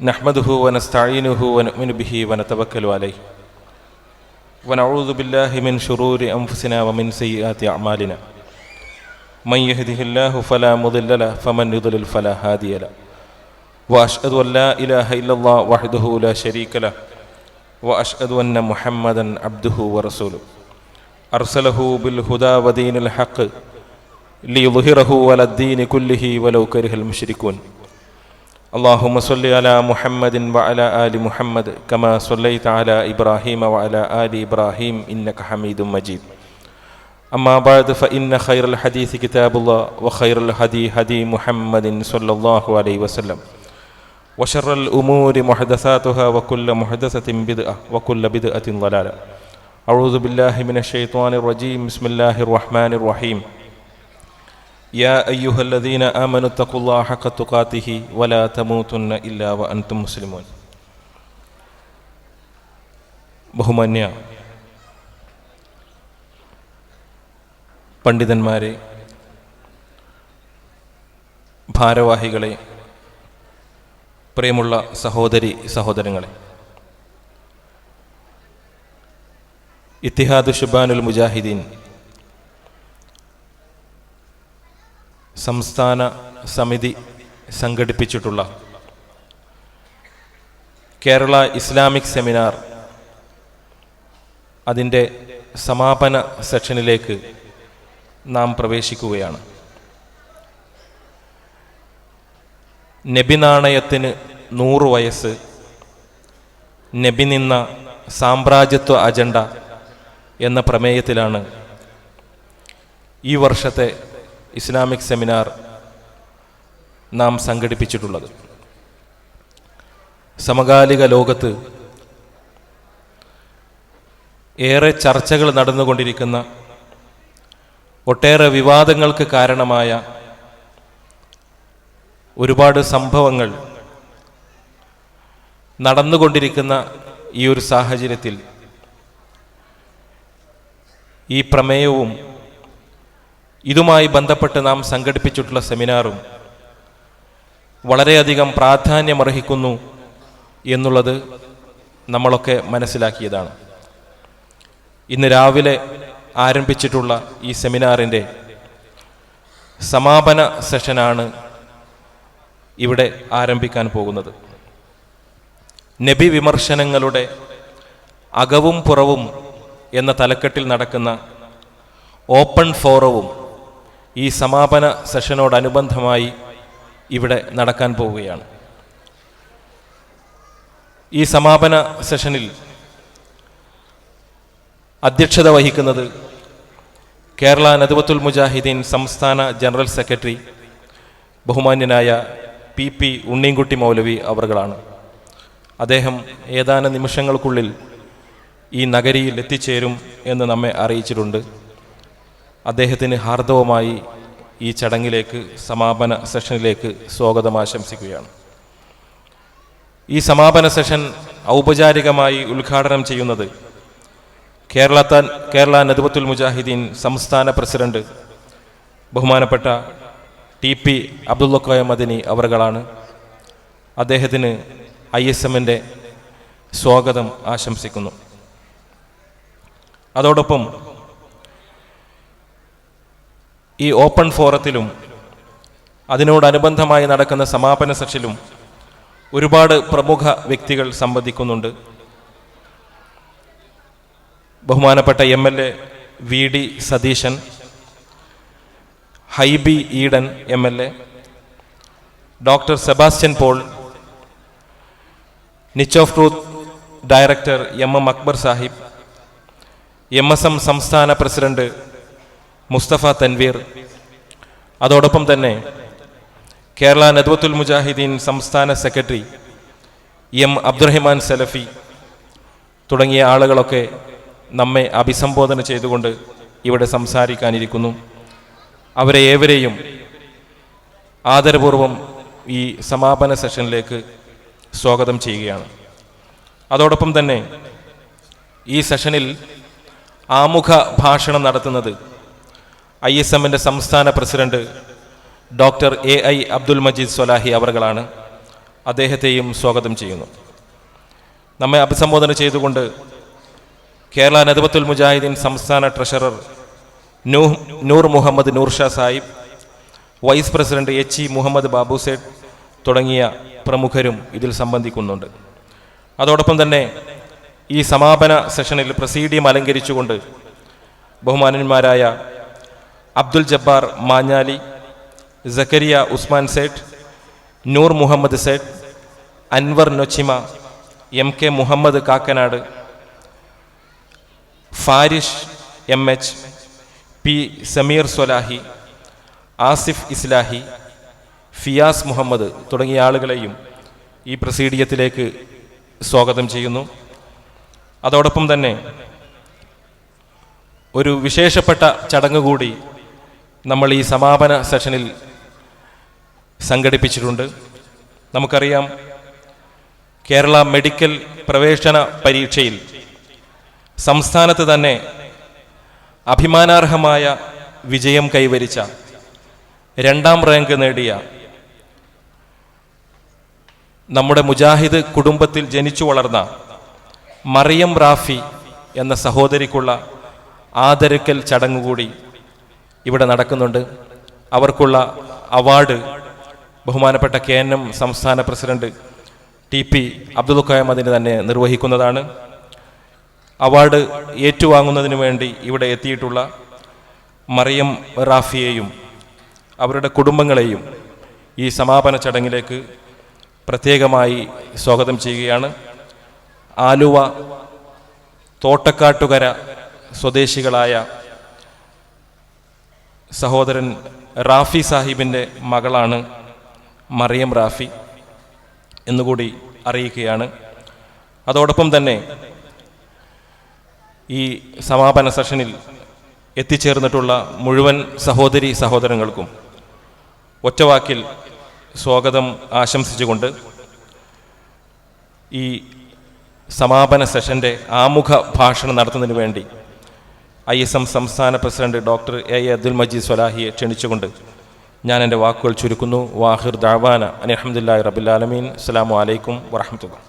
نحمده ونستعينه ونؤمن به ونتوكل عليه. ونعوذ بالله من شرور أنفسنا ومن سيئات أعمالنا. من يهده الله فلا مضل له فمن يضلل فلا هادي له. وأشهد أن لا إله إلا الله وحده لا شريك له. وأشهد أن محمدا عبده ورسوله. أرسله بالهدى ودين الحق ليظهره على الدين كله ولو كره المشركون. اللهم صل على محمد وعلى آل محمد كما صليت على إبراهيم وعلى آل إبراهيم إنك حميد مجيد. أما بعد فإن خير الحديث كتاب الله وخير الهدي هدي محمد صلى الله عليه وسلم. وشر الأمور محدثاتها وكل محدثة بدعة وكل بدعة ضلالة. أعوذ بالله من الشيطان الرجيم. بسم الله الرحمن الرحيم. يا أيها الذين آمنوا اتقوا الله حق تقاته ولا تموتن إلا وأنتم مسلمون ബഹുമാന്യ പണ്ഡിതന്മാരെ ഭാരവാഹികളെ പ്രിയമുള്ള സഹോദരി സഹോദരങ്ങളെ ഇത്തിഹാദ് ഷുബാനുൽ മുജാഹിദീൻ സംസ്ഥാന സമിതി സംഘടിപ്പിച്ചിട്ടുള്ള കേരള ഇസ്ലാമിക് സെമിനാർ അതിന്റെ സമാപന സെക്ഷനിലേക്ക് നാം പ്രവേശിക്കുകയാണ്. നബിനാണയത്തിന് നൂറ് വയസ്സ് നബി നിന്ന സാമ്രാജ്യത്വ അജണ്ട എന്ന പ്രമേയത്തിലാണ് ഈ വർഷത്തെ ഇസ്ലാമിക് സെമിനാർ നാം സംഘടിപ്പിച്ചിട്ടുള്ളത്. സമകാലിക ലോകത്ത് ഏറെ ചർച്ചകൾ നടന്നുകൊണ്ടിരിക്കുന്ന ഒട്ടേറെ വിവാദങ്ങൾക്ക് കാരണമായ ഒരുപാട് സംഭവങ്ങൾ നടന്നുകൊണ്ടിരിക്കുന്ന ഈ ഒരു സാഹചര്യത്തിൽ ഈ പ്രമേയവും ഇതുമായി ബന്ധപ്പെട്ട് നാം സംഘടിപ്പിച്ചിട്ടുള്ള സെമിനാറും വളരെയധികം പ്രാധാന്യമർഹിക്കുന്നു എന്നുള്ളത് നമ്മളൊക്കെ മനസ്സിലാക്കിയതാണ്. ഇന്ന് രാവിലെ ആരംഭിച്ചിട്ടുള്ള ഈ സെമിനാറിന്റെ സമാപന സെഷനാണ് ഇവിടെ ആരംഭിക്കാൻ പോകുന്നത്. നബി വിമർശനങ്ങളുടെ അകവും പുറവും എന്ന തലക്കെട്ടിൽ നടക്കുന്ന ഓപ്പൺ ഫോറവും ഈ സമാപന സെഷനോടനുബന്ധമായി ഇവിടെ നടക്കാൻ പോവുകയാണ്. ഈ സമാപന സെഷനിൽ അധ്യക്ഷത വഹിക്കുന്നത് കേരള നദുവത്തുൽ മുജാഹിദ്ദീൻ സംസ്ഥാന ജനറൽ സെക്രട്ടറി ബഹുമാന്യനായ പി പി ഉണ്ണീൻകുട്ടി മൗലവി അവർകളാണ്. അദ്ദേഹം ഏതാനും നിമിഷങ്ങൾക്കുള്ളിൽ ഈ നഗരിയിൽ എത്തിച്ചേരും എന്ന് നമ്മെ അറിയിച്ചിട്ടുണ്ട്. അദ്ദേഹത്തിന് ഹാർദവമായി ഈ ചടങ്ങിലേക്ക് സമാപന സെഷനിലേക്ക് സ്വാഗതം ആശംസിക്കുകയാണ്. ഈ സമാപന സെഷൻ ഔപചാരികമായി ഉദ്ഘാടനം ചെയ്യുന്നത് കേരള കേരള നദുബത്തുൽ മുജാഹിദ്ദീൻ സംസ്ഥാന പ്രസിഡന്റ് ബഹുമാനപ്പെട്ട ടി പി അബ്ദുള്ളക്കോയ മദിനി അവറുകളാണ് അദ്ദേഹത്തിന് ഐ എസ് എമ്മിന്റെ സ്വാഗതം ആശംസിക്കുന്നു. അതോടൊപ്പം ഈ ഓപ്പൺ ഫോറത്തിലും അതിനോടനുബന്ധമായി നടക്കുന്ന സമാപന സെഷനിലും ഒരുപാട് പ്രമുഖ വ്യക്തികൾ സംബന്ധിക്കുന്നുണ്ട്. ബഹുമാനപ്പെട്ട M L A V D Satheesan Hibi Eden M L A doctor Sebastian Paul niche of truth director M M Akbar Sahib M S M സംസ്ഥാന പ്രസിഡന്റ് മുസ്തഫ തൻവീർ. അതോടൊപ്പം തന്നെ കേരള നദ്വത്തുൽ മുജാഹിദീൻ സംസ്ഥാന സെക്രട്ടറി എം അബ്ദുറഹിമാൻ സലഫി തുടങ്ങിയ ആളുകളൊക്കെ നമ്മെ അഭിസംബോധന ചെയ്തുകൊണ്ട് ഇവിടെ സംസാരിക്കാനിരിക്കുന്നു. അവരെ ഏവരെയും ആദരപൂർവം ഈ സമാപന സെഷനിലേക്ക് സ്വാഗതം ചെയ്യുകയാണ്. അതോടൊപ്പം തന്നെ ഈ സെഷനിൽ ആമുഖ ഭാഷണം നടത്തുന്നത് ഐ എസ് എമ്മിന്റെ സംസ്ഥാന president doctor A I Abdul Majeed Swalahi അവർകളാണ് അദ്ദേഹത്തെയും സ്വാഗതം ചെയ്യുന്നു. നമ്മെ അഭിസംബോധന ചെയ്തുകൊണ്ട് കേരള നദബത്തുൽ മുജാഹിദീൻ സംസ്ഥാന treasurer Nooh Noor Muhammad Noorsha Sahib vice president H E Muhammad Babu Sait തുടങ്ങിയ പ്രമുഖരും ഇതിൽ സംബന്ധിക്കുന്നുണ്ട്. അതോടൊപ്പം തന്നെ ഈ സമാപന സെഷനിൽ പ്രസീഡിയം അലങ്കരിച്ചുകൊണ്ട് ബഹുമാനന്മാരായ Abdul Jabbar Manjali Zakariya Usman Sait Noor Muhammad Sait Anwar Nochima M K Muhammad Kakkanad Farish M H P Sameer Swalahi Asif Islahi Fiyas Muhammad തുടങ്ങിയ ആളുകളെയും ഈ പ്രസീഡിയത്തിലേക്ക് സ്വാഗതം ചെയ്യുന്നു. അതോടൊപ്പം തന്നെ ഒരു വിശേഷപ്പെട്ട ചടങ്ങ് കൂടി നമ്മൾ ഈ സമാപന സെഷനിൽ സംഘടിപ്പിച്ചിട്ടുണ്ട്. നമുക്കറിയാം കേരള മെഡിക്കൽ പ്രവേശന പരീക്ഷയിൽ സംസ്ഥാനത്ത് തന്നെ അഭിമാനാർഹമായ വിജയം കൈവരിച്ച രണ്ടാം റാങ്ക് നേടിയ നമ്മുടെ മുജാഹിദ് കുടുംബത്തിൽ ജനിച്ചു വളർന്ന മറിയം റാഫി എന്ന സഹോദരിക്കുള്ള ആദരക്കൽ ചടങ്ങ് കൂടി ഇവിടെ നടക്കുന്നുണ്ട്. അവർക്കുള്ള അവാർഡ് ബഹുമാനപ്പെട്ട കെ എൻ എം സംസ്ഥാന president T P Abdul Khayam അതിന് തന്നെ നിർവഹിക്കുന്നതാണ്. അവാർഡ് ഏറ്റുവാങ്ങുന്നതിന് വേണ്ടി ഇവിടെ എത്തിയിട്ടുള്ള മറിയം റാഫിയെയും അവരുടെ കുടുംബങ്ങളെയും ഈ സമാപന ചടങ്ങിലേക്ക് പ്രത്യേകമായി സ്വാഗതം ചെയ്യുകയാണ്. ആലുവ തോട്ടക്കാട്ടുകര സ്വദേശികളായ സഹോദരൻ റാഫി സാഹിബിന്റെ മകളാണ് മറിയം റാഫി എന്നുകൂടി അറിയിക്കുകയാണ്. അതോടൊപ്പം തന്നെ ഈ സമാപന സെഷനിൽ എത്തിച്ചേർന്നിട്ടുള്ള മുഴുവൻ സഹോദരി സഹോദരങ്ങൾക്കും ഒറ്റവാക്കിൽ സ്വാഗതം ആശംസിച്ചുകൊണ്ട് ഈ സമാപന സെഷന്റെ ആമുഖ ഭാഷണം നടത്തുന്നതിന് വേണ്ടി ഐ എസ് എം സംസ്ഥാന president doctor A A Abdul Majeed സ്വലാഹിയെ ക്ഷണിച്ചുകൊണ്ട് ഞാൻ എന്റെ വാക്കുകൾ ചുരുക്കുന്നു. വാഹിർ ദാവാന അലഹമുല്ലാ റബുലാലമീൻ അസ്സാം വലൈക്കും വറഹമത്തുള്ള